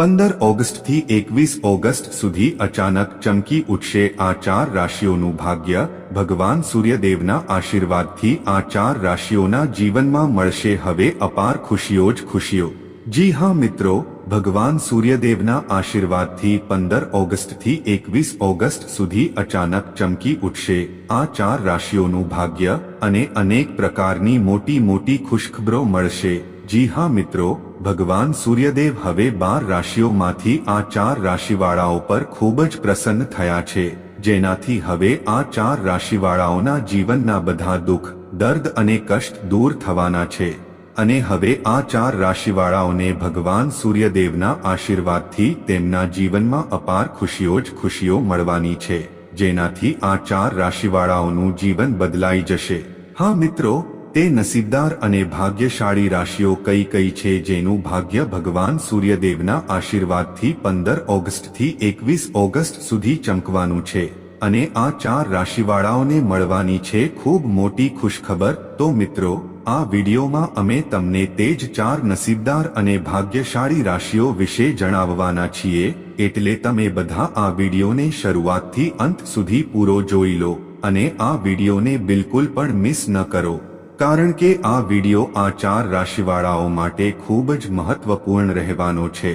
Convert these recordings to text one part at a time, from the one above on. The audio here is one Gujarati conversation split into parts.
પંદર ઓગસ્ટથી એકવીસ ઓગસ્ટ સુધી અચાનક ચમકી ઉઠશે આ ચાર રાશિઓનું ભાગ્ય. ભગવાન સૂર્યદેવના આશીર્વાદથી આ ચાર રાશિઓના જીવનમાં મળશે હવે અપાર ખુશીઓ જ ખુશીઓ. જી હા, મિત્રો, ભગવાન સૂર્યદેવના આશીર્વાદથી પંદર ઓગસ્ટથી એકવીસ ઓગસ્ટ સુધી અચાનક ચમકી ઉઠશે આ ચાર રાશિઓનું ભાગ્ય અને અનેક પ્રકારની મોટી મોટી ખુશખબરો મળશે. જી હા, મિત્રો ભગવાન સૂર્યદેવ હવે બાર રાશિઓમાંથી આ ચાર રાશિવાળાઓ પર ખૂબ જ પ્રસન્ન થયા છે, જેનાથી હવે આ ચાર રાશિવાળાઓના જીવનના બધા દુઃખ, દર્દ અને કષ્ટ દૂર થવાના છે. અને હવે આ ચાર રાશિવાળાઓને ભગવાન સૂર્યદેવના આશીર્વાદથી તેમના જીવનમાં અપાર ખુશીઓ જ ખુશીઓ મળવાની છે, જેનાથી આ ચાર રાશિવાળાઓનું જીવન બદલાઈ જશે. હા મિત્રો તે નસીબદાર અને ભાગ્યશાળી રાશિઓ કઈ કઈ છે જેનું ભાગ્ય ભગવાન સૂર્યદેવના આશીર્વાદથી પંદર ઓગસ્ટથી એકવીસ ઓગસ્ટ સુધી ચમકવાનું છે. અને આ ચાર રાશિવાળાઓને મળવાની છે ખૂબ મોટી ખુશખબર. તો મિત્રો, આ વિડીયોમાં અમે તમને તે જ ચાર નસીબદાર અને ભાગ્યશાળી રાશિઓ વિશે જણાવવાના છીએ, એટલે તમે બધા આ વિડીયોને શરૂઆતથી અંત સુધી પૂરો જોઈ લો. અને આ વિડીયોને બિલકુલ પણ મિસ ન કરો. કારણ કે આ વિડિયો આ ચાર રાશિવાળાઓ માટે ખૂબ જ મહત્વપૂર્ણ રહેવાનો છે.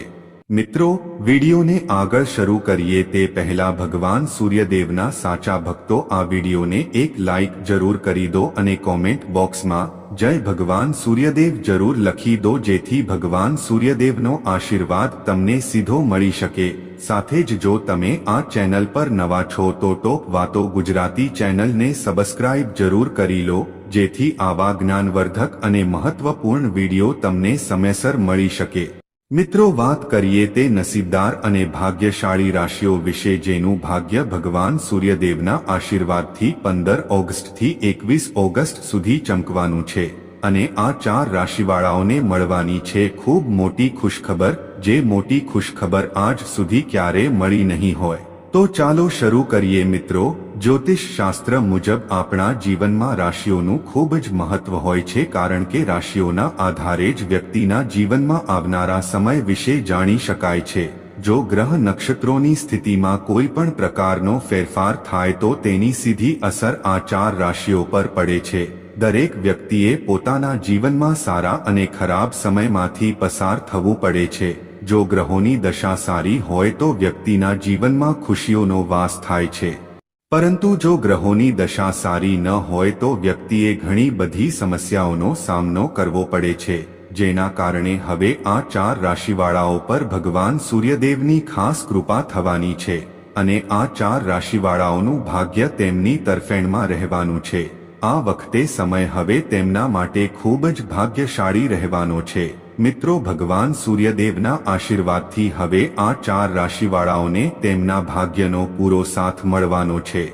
મિત્રો, વિડીયોને આગળ શરૂ કરીએ તે પહેલા ભગવાન સૂર્યદેવના સાચા ભક્તો આ વિડીયોને એક લાઇક જરૂર કરી દો અને કોમેન્ટ બોક્સમાં, જય ભગવાન સૂર્યદેવ જરૂર લખી દો જેથી ભગવાન સૂર્યદેવનો આશીર્વાદ તમને સીધો મળી શકે. સાથે જ જો તમે આ ચેનલ પર નવા છો તો ટોપ વાતો ગુજરાતી ચેનલને સબસ્ક્રાઇબ જરૂર કરી લો જેથી આવા જ્ઞાનવર્ધક અને મહત્વપૂર્ણ વીડિયો તમને સમયસર મળી શકે. મિત્રો, વાત કરીએ તે નસીબદાર અને ભાગ્યશાળી રાશિઓ વિશે જેનું ભાગ્ય ભગવાન સૂર્યદેવના આશીર્વાદથી પંદર ઓગસ્ટથી એકવીસ ઓગસ્ટ સુધી ચમકવાનું છે અને આ ચાર રાશિવાળાઓને મળવાની છે ખૂબ મોટી ખુશખબર, જે મોટી ખુશખબર આજ સુધી ક્યારે મળી નહીં હોય. તો ચાલો શરૂ કરીએ મિત્રો. જ્યોતિષ શાસ્ત્ર મુજબ આપણા જીવનમાં રાશિઓનું ખૂબ જ મહત્વ હોય છે કારણ કે રાશિઓના આધારે જ વ્યક્તિના જીવનમાં આવનારા સમય વિશે જાણી શકાય છે. જો ગ્રહ નક્ષત્રોની સ્થિતિમાં કોઈ પણ પ્રકારનો ફેરફાર થાય તો તેની સીધી અસર આ ચાર રાશિઓ પર પડે છે. દરેક વ્યક્તિએ પોતાના જીવનમાં સારા અને ખરાબ સમયમાંથી પસાર થવું પડે છે. જો ગ્રહોની દશા સારી હોય તો વ્યક્તિના જીવનમાં ખુશીઓનો વાસ થાય છે. પરંતુ જો ગ્રહોની દશા સારી ન હોય તો વ્યક્તિએ ઘણી બધી સમસ્યાઓનો સામનો કરવો પડે છે, જેના કારણે હવે આ ચાર રાશિવાળાઓ પર ભગવાન સૂર્યદેવની ખાસ કૃપા થવાની છે અને આ ચાર રાશિવાળાઓનું ભાગ્ય તેમની તરફેણમાં રહેવાનું છે. આ વખતે સમય હવે તેમના માટે ખૂબ જ ભાગ્યશાળી રહેવાનો છે. મિત્રો, ભગવાન સૂર્યદેવના આશીર્વાદથી હવે આ ચાર રાશિવાળાઓને તેમના ભાગ્યનો પૂરો સાથ મળવાનો છે,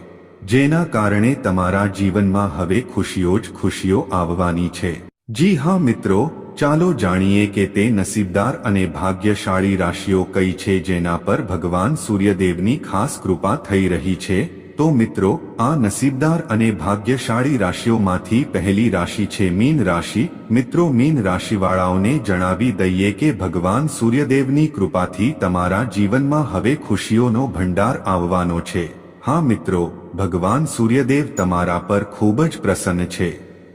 જેના કારણે તમારા જીવનમાં હવે ખુશીઓ જ ખુશીઓ આવવાની છે. જી હા, મિત્રો, ચાલો જાણીએ કે તે નસીબદાર અને ભાગ્યશાળી રાશિઓ કઈ છે જેના પર ભગવાન સૂર્યદેવની ખાસ કૃપા થઈ રહી છે. તો મિત્રો, આ નસીબદાર અને ભાગ્યશાળી રાશિઓમાંથી પહેલી રાશિ છે મીન રાશિ. મિત્રો, મીન રાશિવાળાઓને જણાવી દઈએ કે ભગવાન સૂર્યદેવની કૃપાથી તમારા જીવનમાં હવે ખુશીઓનો ભંડાર આવવાનો છે. હા મિત્રો, ભગવાન સૂર્યદેવ તમારા પર ખૂબ જ પ્રસન્ન છે.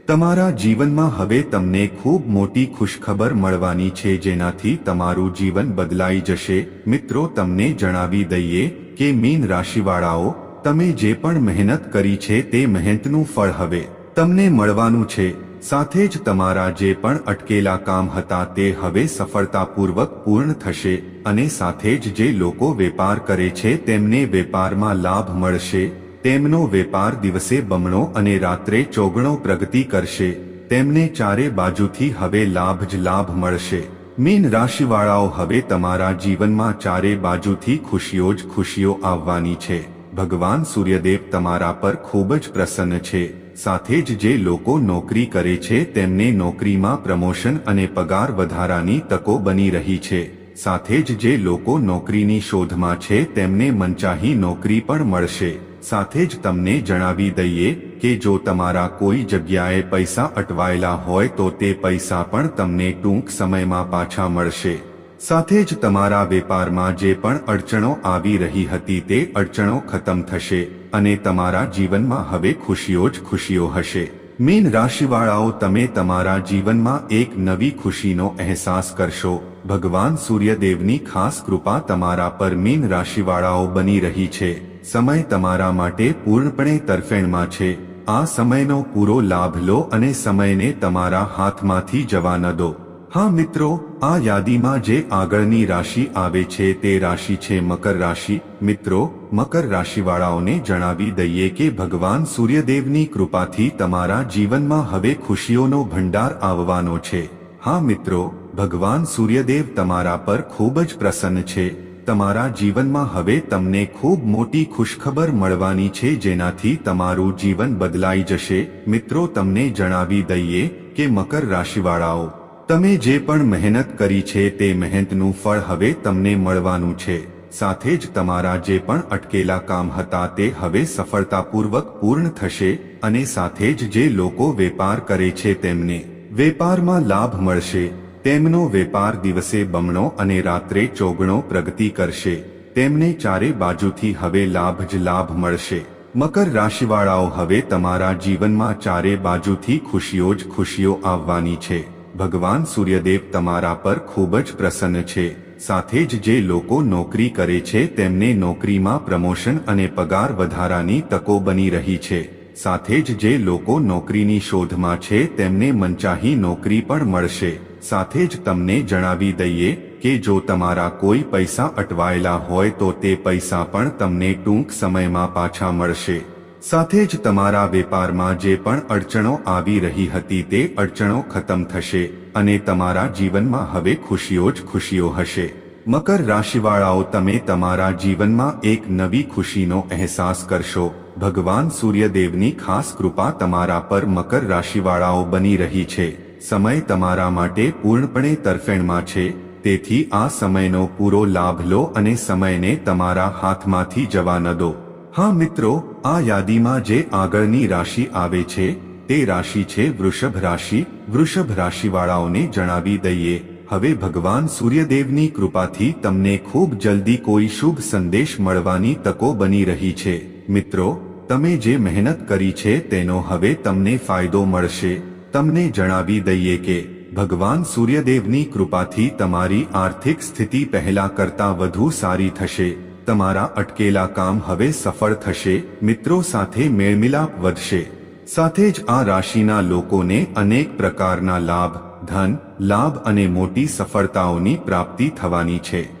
તમારા જીવનમાં હવે તમને ખૂબ મોટી ખુશખબર મળવાની છે જેનાથી તમારું જીવન બદલાઈ જશે. મિત્રો, તમને જણાવી દઈએ કે મીન રાશિવાળાઓ તમે જે પણ મહેનત કરી છે તે મહેનતનું ફળ હવે તમને મળવાનું છે. સાથે જ તમારા જે પણ અટકેલા કામ હતા તે હવે સફળતાપૂર્વક પૂર્ણ થશે અને સાથે જ જે લોકો વેપાર કરે છે તેમને વેપારમાં લાભ મળશે. તેમનો વેપાર દિવસે બમણો અને રાત્રે ચોગણો પ્રગતિ કરશે. તેમને ચારે બાજુથી હવે લાભ જ લાભ મળશે. મીન રાશિવાળાઓ હવે તમારા જીવનમાં ચારે બાજુથી ખુશીઓ જ ખુશીઓ આવવાની છે. ભગવાન સૂર્યદેવ તમારા પર ખૂબ જ પ્રસન્ન છે. સાથે જ જે લોકો નોકરી કરે છે તેમને નોકરીમાં પ્રમોશન અને પગાર વધારાની તકો બની રહી છે. સાથે જ જે લોકો નોકરીની શોધમાં છે તેમને મંચાહી નોકરી પણ મળશે. સાથે જ તમને જણાવી દઈએ કે જો તમારા કોઈ જગ્યાએ પૈસા અટવાયેલા હોય તો તે પૈસા પણ તમને ટૂંક સમયમાં પાછા મળશે. સાથે જ તમારા વેપારમાં જે પણ અડચણો આવી રહી હતી તે અડચણો ખતમ થશે અને તમારા જીવનમાં હવે ખુશીઓ જ ખુશીઓ હશે. મીન રાશિવાળાઓ, તમે તમારા જીવનમાં એક નવી ખુશીનો અહેસાસ કરશો. ભગવાન સૂર્યદેવની ખાસ કૃપા તમારા પર મીન રાશિવાળાઓ બની રહી છે. સમય તમારા માટે પૂર્ણપણે તરફેણમાં છે. આ સમયનો પૂરો લાભ લો અને સમયને તમારા હાથમાંથી જવા ન દો. હા મિત્રો, આ યાદીમાં જે આગળની રાશિ આવે છે તે રાશિ છે મકર રાશિ. મિત્રો, મકર રાશિવાળાઓને જણાવી દઈએ કે ભગવાન સૂર્યદેવની કૃપાથી તમારા જીવનમાં હવે ખુશીઓનો ભંડાર આવવાનો છે. હા મિત્રો, ભગવાન સૂર્યદેવ તમારા પર ખૂબ જ પ્રસન્ન છે. તમારા જીવનમાં હવે તમને ખૂબ મોટી ખુશખબર મળવાની છે જેનાથી તમારું જીવન બદલાઈ જશે. મિત્રો, તમને જણાવી દઈએ કે મકર રાશિવાળાઓ તમે જે પણ મહેનત કરી છે તે મહેનતનું ફળ હવે તમને મળવાનું છે. સાથે જ તમારા જે પણ અટકેલા કામ હતા તે હવે સફળતાપૂર્વક પૂર્ણ થશે અને સાથે જ જે લોકો વેપાર કરે છે તેમને વેપારમાં લાભ મળશે. તેમનો વેપાર દિવસે બમણો અને રાત્રે ચોગણો પ્રગતિ કરશે. તેમને ચારે બાજુથી હવે લાભ જ લાભ મળશે. મકર રાશિવાળાઓ હવે તમારા જીવનમાં ચારે બાજુથી ખુશીઓ જ ખુશીઓ આવવાની છે. ભગવાન સૂર્યદેવ તમારા પર ખૂબ જ પ્રસન્ન છે. સાથે જ જે લોકો નોકરી કરે છે તેમને નોકરીમાં પ્રમોશન અને પગાર વધારાની તકો બની રહી છે. સાથે જ જે લોકો નોકરીની શોધમાં છે તેમને મનચાહી નોકરી પણ મળશે. સાથે જ તમને જણાવી દઈએ કે જો તમારા કોઈ પૈસા અટવાયેલા હોય તો તે પૈસા પણ તમને ટૂંક સમયમાં પાછા મળશે. સાથે જ તમારા વેપારમાં જે પણ અડચણો આવી રહી હતી તે અડચણો ખતમ થશે અને તમારા જીવનમાં હવે ખુશીઓ જ ખુશીઓ હશે. મકર રાશિવાળાઓ, તમે તમારા જીવનમાં એક નવી ખુશીનો અહેસાસ કરશો. ભગવાન સૂર્યદેવની ખાસ કૃપા તમારા પર મકર રાશિવાળાઓ બની રહી છે. સમય તમારા માટે પૂર્ણપણે તરફેણમાં છે. તેથી આ સમયનો પૂરો લાભ લો અને સમયને તમારા હાથમાંથી જવા ન દો. હા મિત્રો, આ યાદીમાં જે આગળની રાશિ આવે છે, તે રાશિ છે વૃષભ રાશિ. વૃષભ રાશિવાળાઓને જણાવી દઈએ, હવે ભગવાન સૂર્યદેવની કૃપાથી તમને ખૂબ જલ્દી કોઈ શુભ સંદેશ મળવાની તકો બની રહી છે. મિત્રો, તમે જે મહેનત કરી છે તેનો હવે તમને ફાયદો મળશે. તમને જણાવી દઈએ કે, ભગવાન સૂર્યદેવની કૃપાથી તમારી આર્થિક સ્થિતિ પહેલા કરતા વધુ સારી થશે. તમારા અટકેલા કામ હવે સફળ થશે, મિત્રો સાથે મેળમિલાપ વધશે. સાથે જ આ રાશિના લોકોને અનેક પ્રકારના લાભ, ધન, લાભ અને મોટી સફળતાઓની પ્રાપ્તિ થવાની છે.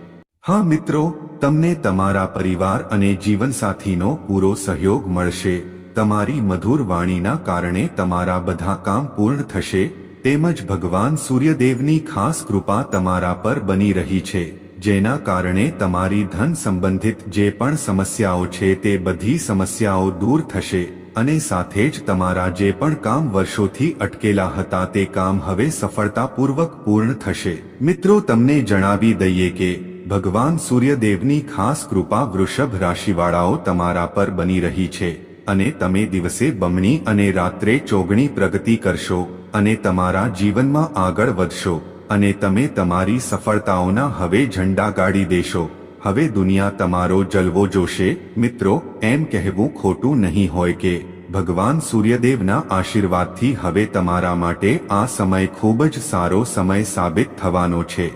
હા, મિત્રો, તમને તમારા પરિવાર અને જીવનસાથીનો પૂરો સહયોગ મળશે. તમારી મધુર વાણીના કારણે તમારા બધા કામ પૂર્ણ થશે. તેમજ ભગવાન સૂર્યદેવની ખાસ કૃપા તમારા પર બની રહી છે. જેના કારણે તમારી ધન સંબંધિત જે પણ સમસ્યાઓ છે તે બધી સમસ્યાઓ દૂર થશે અને સાથે જ તમારા જે પણ કામ વર્ષોથી અટકેલા હતા તે કામ હવે સફળતાપૂર્વક પૂર્ણ થશે. મિત્રો, તમને જણાવી દઈએ કે ભગવાન સૂર્યદેવની ખાસ કૃપા વૃષભ રાશિવાળાઓ તમારા પર બની રહી છે અને તમે દિવસે બમણી અને રાત્રે ચોગણી પ્રગતિ કરશો અને તમારા જીવનમાં આગળ વધશો. અને તમે તમારી સફળતાઓના હવે ઝંડા ગાડી દેશો. હવે દુનિયા તમારો જલવો જોશે. મિત્રો, એમ કહેવું ખોટું નહીં હોય કે, ભગવાન સૂર્યદેવના આશીર્વાદથી હવે તમારા માટે આ સમય ખૂબ જ સારો સમય સાબિત થવાનો છે.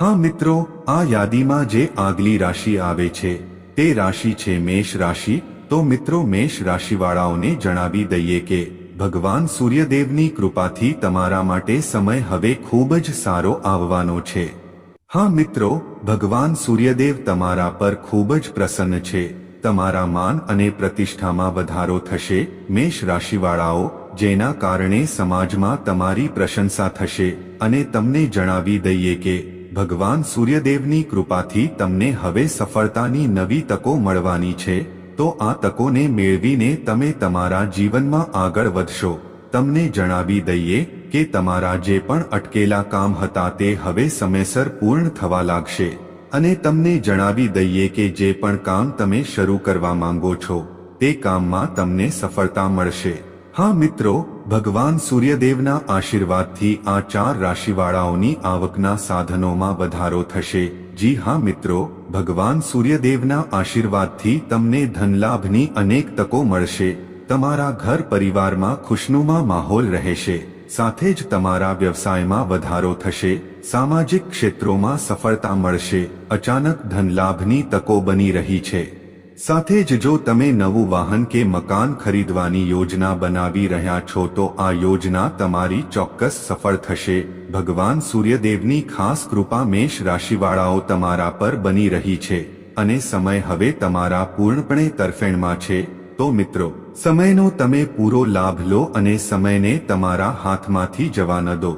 હા મિત્રો, આ યાદીમાં જે આગલી રાશિ આવે છે, તે રાશિ છે મેષ રાશિ. તો મિત્રો, મેષ રાશિવાળાઓને જણાવી દઈએ કે ભગવાન સૂર્યદેવની કૃપાથી તમારા માટે સમય હવે ખૂબ જ સારો આવવાનો છે. હા મિત્રો, ભગવાન સૂર્યદેવ તમારા પર ખૂબ જ પ્રસન્ન છે. તમારા માન અને પ્રતિષ્ઠામાં વધારો થશે, મેષ રાશિવાળાઓ, જેના કારણે સમાજમાં તમારી પ્રશંસા થશે, અને તમને જણાવી દઈએ કે, ભગવાન સૂર્યદેવની કૃપાથી તમને હવે સફળતાની નવી તકો મળવાની છે. તો આ તકોને મેળવીને તમે તમારા જીવનમાં આગળ વધશો. તમને જણાવી દઈએ કે તમારા જે પણ અટકેલા કામ હતા તે હવે સમયસર પૂર્ણ થવા લાગશે. અને તમને જણાવી દઈએ કે જે પણ કામ તમે શરૂ કરવા માંગો છો, તે કામમાં તમને સફળતા મળશે. હા મિત્રો, ભગવાન સૂર્યદેવના આશીર્વાદથી આ ચાર રાશિવાળાઓની આવકના સાધનોમાં વધારો થશે. જી હા મિત્રો ભગવાન સૂર્યદેવના આશીર્વાદથી તમને ધનલાભની અનેક તકો મળશે. તમારા ઘર પરિવારમાં ખુશનુમા માહોલ રહેશે. સાથે જ તમારા વ્યવસાયમાં વધારો થશે. સામાજિક ક્ષેત્રોમાં સફળતા મળશે. અચાનક ધનલાભની તકો બની રહી છે. સાથે જ જો તમે નવું વાહન કે મકાન ખરીદવાની યોજના બનાવી રહ્યા છો તો આ યોજના તમારી ચોક્કસ સફળ થશે. ભગવાન સૂર્યદેવની ખાસ કૃપા મેષ રાશિવાળાઓ તમારા પર બની રહી છે અને સમય હવે તમારા પૂર્ણપણે તરફેણમાં છે. તો મિત્રો, સમયનો તમે પૂરો લાભ લો અને સમયને તમારા હાથમાંથી જવા ન દો.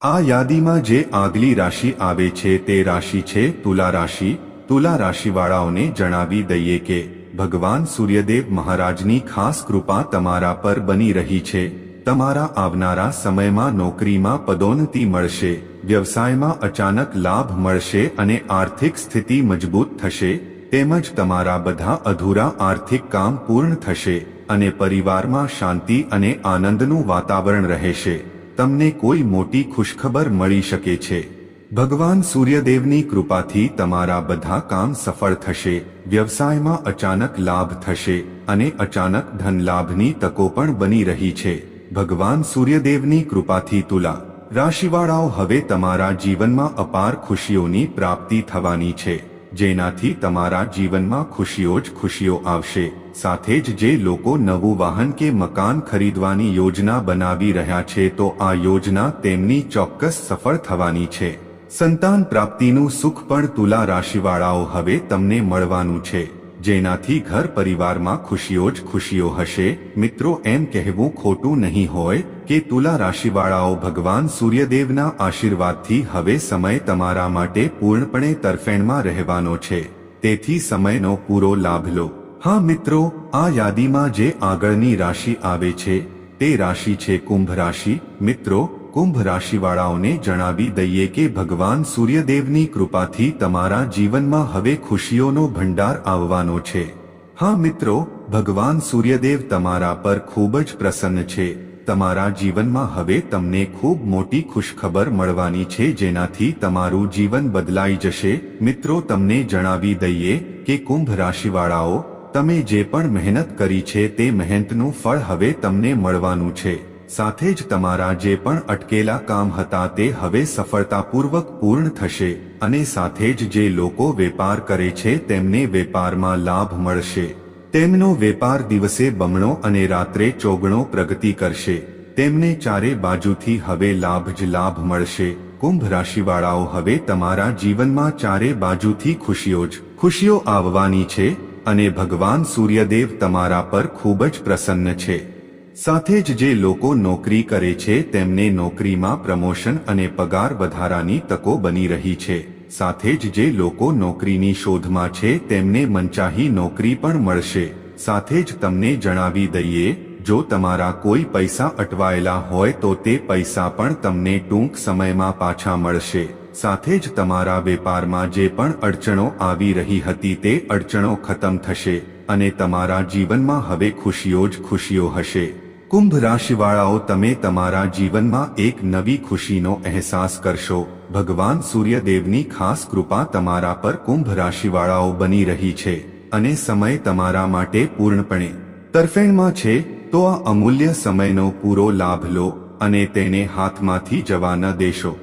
આ યાદીમાં જે આગલી રાશિ આવે છે તે રાશિ છે તુલા રાશિ. તુલા રાશિવાળાઓને જણાવી દઈએ કે, ભગવાન સૂર્યદેવ મહારાજની ખાસ કૃપા તમારા પર બની રહી છે. તમારા આવનારા સમયમાં નોકરીમાં પદોન્નતિ મળશે, વ્યવસાયમાં અચાનક લાભ મળશે અને આર્થિક સ્થિતિ મજબૂત થશે, તેમજ તમારા બધા અધૂરા આર્થિક કામ પૂર્ણ થશે અને પરિવારમાં શાંતિ અને આનંદનું વાતાવરણ રહેશે. તમને કોઈ મોટી ખુશખબર મળી શકે છે. ભગવાન સૂર્યદેવની કૃપાથી તમારા બધા કામ સફળ થશે, વ્યવસાયમાં અચાનક લાભ થશે અને અચાનક ધન લાભની તકો પણ બની રહી છે. ભગવાન સૂર્યદેવની કૃપાથી તુલા, રાશિવાળાઓ હવે તમારા જીવનમાં અપાર ખુશીઓની પ્રાપ્તિ થવાની છે, જેનાથી તમારા જીવનમાં ખુશીઓ જ ખુશીઓ આવશે. સાથે જ જે લોકો નવું વાહન કે મકાન ખરીદવાની યોજના બનાવી રહ્યા છે તો આ યોજના તેમની ચોક્કસ સફળ થવાની છે. સંતાન પ્રાપ્તિનું સુખ પણ તુલા રાશિવાળાઓ હવે તમને મળવાનું છે. જેનાથી ઘર પરિવારમાં ખુશીઓ જ ખુશીઓ હશે. મિત્રો, એમ કહેવું ખોટું નહીં હોય કે તુલા રાશિવાળાઓ ભગવાન સૂર્યદેવના આશીર્વાદથી હવે સમય તમારા માટે પૂર્ણપણે તરફેણમાં રહેવાનો છે. તેથી સમયનો પૂરો લાભ લો. હા, મિત્રો, આ યાદીમાં જે આગળની રાશિ આવે છે, તે રાશિ છે કુંભ રાશિ. મિત્રો કુંભ રાશિવાળાઓને જણાવી દઈએ કે ભગવાન સૂર્યદેવની કૃપાથી તમારા જીવનમાં હવે ખુશીઓનો ભંડાર આવવાનો છે. હા મિત્રો, ભગવાન સૂર્યદેવ તમારા પર ખૂબ જ પ્રસન્ન છે. તમારા જીવનમાં હવે તમને ખૂબ મોટી ખુશખબર મળવાની છે જેનાથી તમારું જીવન બદલાઈ જશે. મિત્રો, તમને જણાવી દઈએ કે કુંભ રાશિવાળાઓ, તમે જે પણ મહેનત કરી છે તે મહેનતનું ફળ હવે તમને મળવાનું છે. સાથે જ તમારા જે પણ અટકેલા કામ હતા તે હવે સફળતાપૂર્વક પૂર્ણ થશે અને સાથે જ જે લોકો વેપાર કરે છે તેમને વેપારમાં લાભ મળશે. તેમનો વેપાર દિવસે બમણો અને રાત્રે ચોગણો પ્રગતિ કરશે. તેમને ચારે બાજુથી હવે લાભ જ લાભ મળશે. કુંભ રાશિવાળાઓ, હવે તમારા જીવનમાં ચારે બાજુથી ખુશીઓ જ ખુશીઓ આવવાની છે અને ભગવાન સૂર્યદેવ તમારા પર ખૂબ જ પ્રસન્ન છે. સાથે જ જે લોકો નોકરી કરે છે તેમને નોકરીમાં પ્રમોશન અને પગાર વધારાની તકો બની રહી છે. સાથે જ જે લોકો નોકરીની શોધમાં છે તેમને મનચાહી નોકરી પણ મળશે. સાથે જ તમને જણાવી દઈએ, જો તમારા કોઈ પૈસા અટવાયેલા હોય તો તે પૈસા પણ તમને ટૂંક સમયમાં પાછા મળશે. સાથે જ તમારા વેપારમાં જે પણ અડચણો આવી રહી હતી તે અડચણો ખતમ થશે અને તમારા જીવનમાં હવે ખુશીઓ જ ખુશીઓ હશે. કુંભ રાશિવાળાઓ તમે તમારા જીવનમાં એક નવી ખુશીનો અહેસાસ કરશો. ભગવાન સૂર્યદેવની ખાસ કૃપા તમારા પર કુંભ રાશિવાળાઓ બની રહી છે અને સમય તમારા માટે પૂર્ણપણે તરફેણમાં છે. તો આ અમૂલ્ય સમયનો પૂરો લાભ લો અને તેને હાથમાંથી જવા ન દેશો.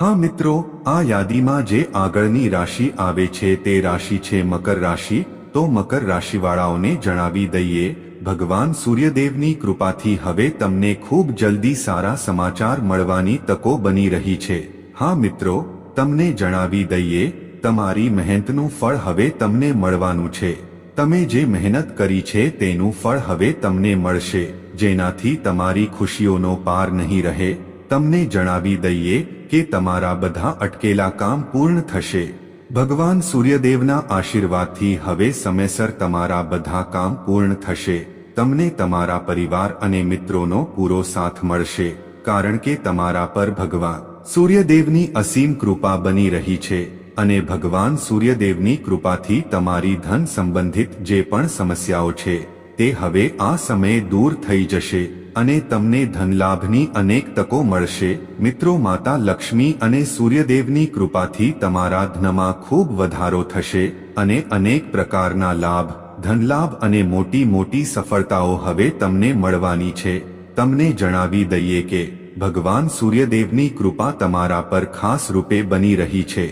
હા મિત્રો, આ યાદીમાં જે આગળની રાશિ આવે છે તે રાશિ છે મકર રાશિ. તો મકર રાશિવાળાઓને જણાવી દઈએ ભગવાન સૂર્યદેવની કૃપાથી હવે તમને ખૂબ જલ્દી સારા સમાચાર મળવાની તકો બની રહી છે. હા મિત્રો, તમને જણાવી દઈએ, તમારી મહેનતનું ફળ હવે તમને મળવાનું છે. તમે જે મહેનત કરી છે તેનું ફળ હવે તમને મળશે. જેનાથી તમારી ખુશીઓનો પાર નહીં રહે. તમને જણાવી દઈએ કે તમારા બધા અટકેલા કામ પૂર્ણ થશે. ભગવાન સૂર્યદેવના આશીર્વાદથી હવે સમયસર તમારા બધા કામ પૂર્ણ થશે. તમને તમારા પરિવાર અને મિત્રોનો પૂરો સાથ મળશે, કારણ કે તમારા પર ભગવાન સૂર્યદેવની અસીમ કૃપા બની રહી છે, અને ભગવાન સૂર્યદેવની કૃપાથી તમારી ધન સંબંધિત જે પણ સમસ્યાઓ છે, તે હવે આ સમયે દૂર થઈ જશે, અને તમને ધનલાભની અનેક તકો મળશે. મિત્રો, માતા લક્ષ્મી અને સૂર્યદેવની કૃપાથી તમારા ધનમાં ખૂબ વધારો થશે, અને અનેક પ્રકારના લાભ ધનલાભ અને મોટી મોટી સફળતાઓ હવે તમને મળવાની છે. તમને જણાવી દઈએ કે, ભગવાન સૂર્યદેવની કૃપા તમારા પર ખાસ રૂપે બની રહી છે.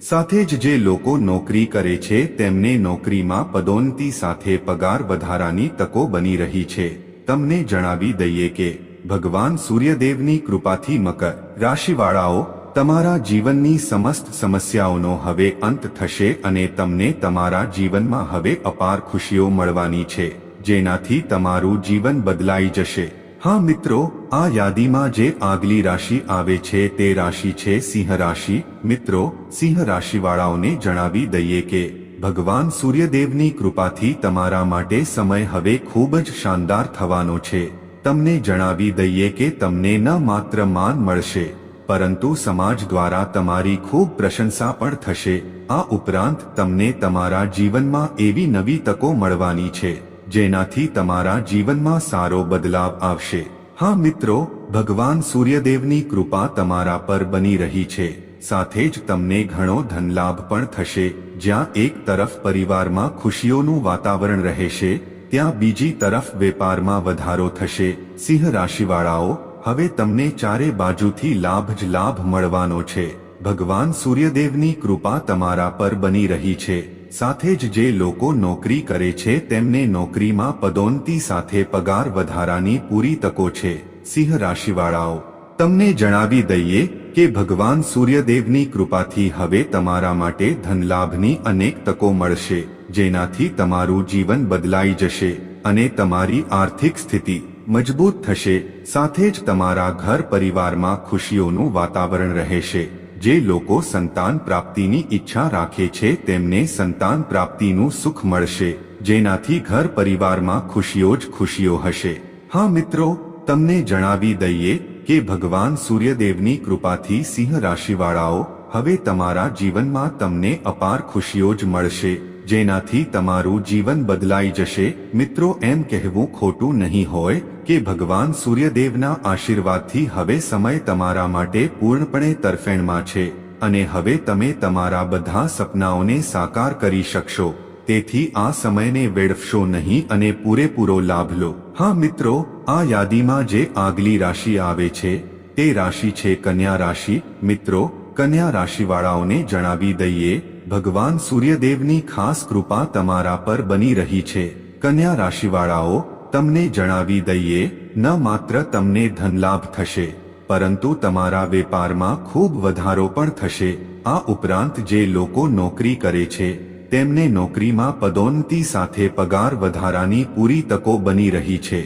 સાથે જ જે લોકો નોકરી કરે છે, તેમને નોકરીમાં પદોન્નતિ સાથે પગાર વધારાની તકો બની રહી છે. તમને જણાવી દઈએ કે, ભગવાન સૂર્યદેવની કૃપાથી મકર રાશિવાળાઓ તમારા જીવનની સમસ્ત સમસ્યાઓનો હવે અંત થશે અને તમને તમારા જીવનમાં હવે અપાર ખુશીઓ મળવાની છે, જેનાથી તમારું જીવન બદલાઈ જશે. હા મિત્રો, આ યાદીમાં જે આગલી રાશિ આવે છે તે રાશિ છે સિંહ રાશિ. મિત્રો, સિંહ રાશિવાળાઓને જણાવી દઈએ કે, ભગવાન સૂર્યદેવની કૃપાથી તમારા માટે સમય હવે ખૂબ જ શાનદાર થવાનો છે. તમને જણાવી દઈએ કે તમને ન માત્ર માન મળશે પરંતુ સમાજ દ્વારા તમારી ખૂબ પ્રશંસા પણ થશે. આ ઉપરાંત, તમને તમારા જીવનમાં એવી નવી તકો મળવાની છે, જેનાથી તમારા જીવનમાં સારો બદલાવ આવશે. હા મિત્રો, ભગવાન સૂર્યદેવની કૃપા તમારા પર બની રહી છે. સાથે જ તમને ઘણો ધનલાભ પણ થશે. જ્યાં એક તરફ પરિવારમાં ખુશીઓનું વાતાવરણ રહેશે, ત્યાં બીજી તરફ વેપારમાં વધારો થશે. સિંહ રાશિવાળાઓ હવે તમને ચારે બાજુથી લાભ જ લાભ મળવાનો છે. ભગવાન સૂર્યદેવની કૃપા તમારા પર બની રહી છે. સાથે જ જે લોકો નોકરી કરે છે તેમને નોકરીમાં પદોન્નતિ સાથે પગાર વધારાની પૂરી તકો છે. સિંહ રાશિવાળાઓ, તમને જણાવી દઈએ કે ભગવાન સૂર્યદેવની કૃપાથી હવે તમારા માટે ધનલાભની અનેક તકો મળશે, જેનાથી તમારું જીવન બદલાઈ જશે અને તમારી આર્થિક સ્થિતિ મજબૂત થશે, સાથે જ તમારા ઘર પરિવારમાં ખુશીઓનું વાતાવરણ રહેશે. જે લોકો સંતાન પ્રાપ્તિની ઈચ્છા રાખે છે, તેમને સંતાન પ્રાપ્તિનું સુખ મળશે. જેનાથી ઘર પરિવારમાં ખુશીઓ જ ખુશીઓ હશે. હા મિત્રો, તમને જણાવી દઈએ કે ભગવાન સૂર્યદેવની કૃપાથી સિંહ રાશિવાળાઓ, હવે તમારા જીવનમાં તમને અપાર ખુશીઓ જ મળશે. જેનાથી તમારું જીવન બદલાઈ જશે. મિત્રો, એમ કહેવું ખોટું નહીં હોય કે ભગવાન સૂર્યદેવના આશીર્વાદથી હવે સમય તમારા માટે પૂર્ણપણે તરફેણમાં છે અને હવે તમે તમારા બધા સપનાઓને સાકાર કરી શકશો. તેથી આ સમયને વેડફશો નહીં અને પૂરેપૂરો લાભ લો. હા, મિત્રો, આ યાદીમાં જે આગલી રાશિ આવે છે, તે રાશિ છે કન્યા રાશિ. મિત્રો, કન્યા રાશિવાળાઓને જણાવી દઈએ ભગવાન સૂર્યદેવની ખાસ કૃપા તમારા પર બની રહી છે. કન્યા રાશિવાળાઓ, તમને જણાવી દઈએ, ન માત્ર તમને ધનલાભ થશે, પરંતુ તમારા વેપારમાં ખૂબ વધારો પણ થશે. આ ઉપરાંત જે લોકો નોકરી કરે છે, તેમને નોકરીમાં પદોન્નતિ સાથે પગાર વધારાની પૂરી તકો બની રહી છે.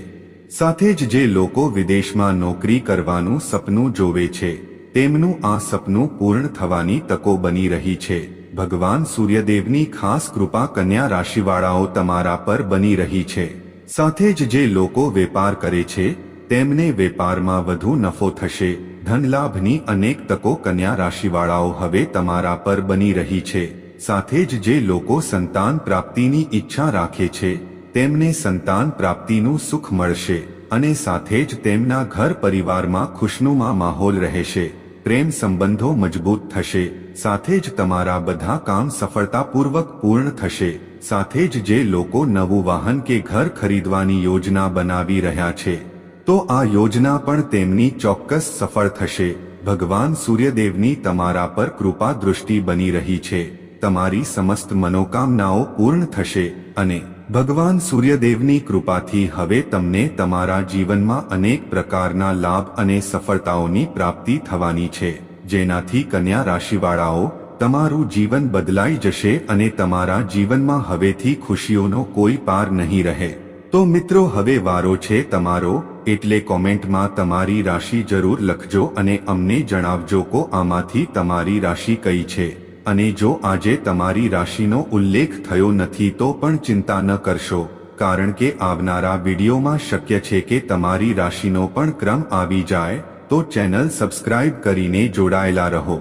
સાથે જ જે લોકો વિદેશમાં નોકરી કરવાનું સપનું જોવે છે, તેમનું આ સપનું પૂર્ણ થવાની તકો બની રહી છે. ભગવાન સૂર્યદેવની ખાસ કૃપા કન્યા રાશિવાળાઓ તમારા પર બની રહી છે. સાથે જ જે લોકો વેપાર કરે છે, તેમને વેપારમાં વધુ નફો થશે. ધનલાભની અનેક તકો કન્યા રાશિવાળાઓ હવે તમારા પર બની રહી છે. સાથે જ જે લોકો સંતાન પ્રાપ્તિની ઈચ્છા રાખે છે, તેમને સંતાન પ્રાપ્તિનું સુખ મળશે અને સાથે જ તેમના ઘર પરિવારમાં ખુશનુમા માહોલ રહેશે. પ્રેમ સંબંધો મજબૂત થશે. સાથે જ તમારા બધા કામ સફળતાપૂર્વક પૂર્ણ થશે. સાથે જ જે લોકો નવું વાહન કે ઘર ખરીદવાની યોજના બનાવી રહ્યા છે, તો આ યોજના પણ તેમની ચોક્કસ સફળ થશે. ભગવાન સૂર્યદેવની તમારા પર કૃપા દૃષ્ટિ બની રહી છે. તમારી સમસ્ત મનોકામનાઓ પૂર્ણ થશે અને ભગવાન સૂર્યદેવની કૃપાથી હવે તમને તમારા જીવનમાં અનેક પ્રકારના લાભ અને સફળતાઓની પ્રાપ્તિ થવાની છે. જેનાથી કન્યા રાશિવાળાઓ, તમારું જીવન બદલાઈ જશે અને તમારા જીવનમાં હવેથી ખુશીઓનો કોઈ પાર નહીં રહે. તો મિત્રો, હવે વારો છે તમારો, એટલે કોમેન્ટમાં તમારી રાશિ જરૂર લખજો અને અમને જણાવજો કો આમાંથી તમારી રાશિ કઈ છે. અને જો આજે તમારી રાશિનો ઉલ્લેખ થયો નથી તો પણ ચિંતા ન કરશો, કારણ કે આવનારા વિડીયોમાં શક્ય છે કે તમારી રાશિનો પણ ક્રમ આવી જાય, તો ચેનલ સબસ્ક્રાઇબ કરીને જોડાયેલા રહો.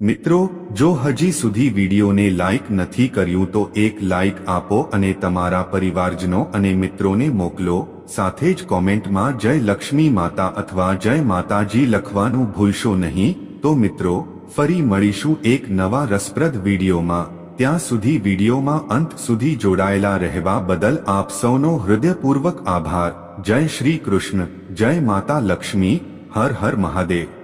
મિત્રો, જો હજી સુધી વિડીયોને લાઇક નથી કર્યું તો એક લાઇક આપો અને તમારા પરિવારજનો અને મિત્રોને મોકલો, સાથે જ કોમેન્ટમાં જય લક્ષ્મી માતા અથવા જય માતાજી લખવાનું ભૂલશો નહીં, તો મિત્રો ફરી મળીશું એક નવા રસપ્રદ વિડીયોમાં. ત્યાં સુધી વિડીયોમાં અંત સુધી જોડાયેલા રહેવા બદલ આપ સૌનો હૃદયપૂર્વક આભાર. જય શ્રી કૃષ્ણ. જય માતા લક્ષ્મી. હર હર મહાદેવ.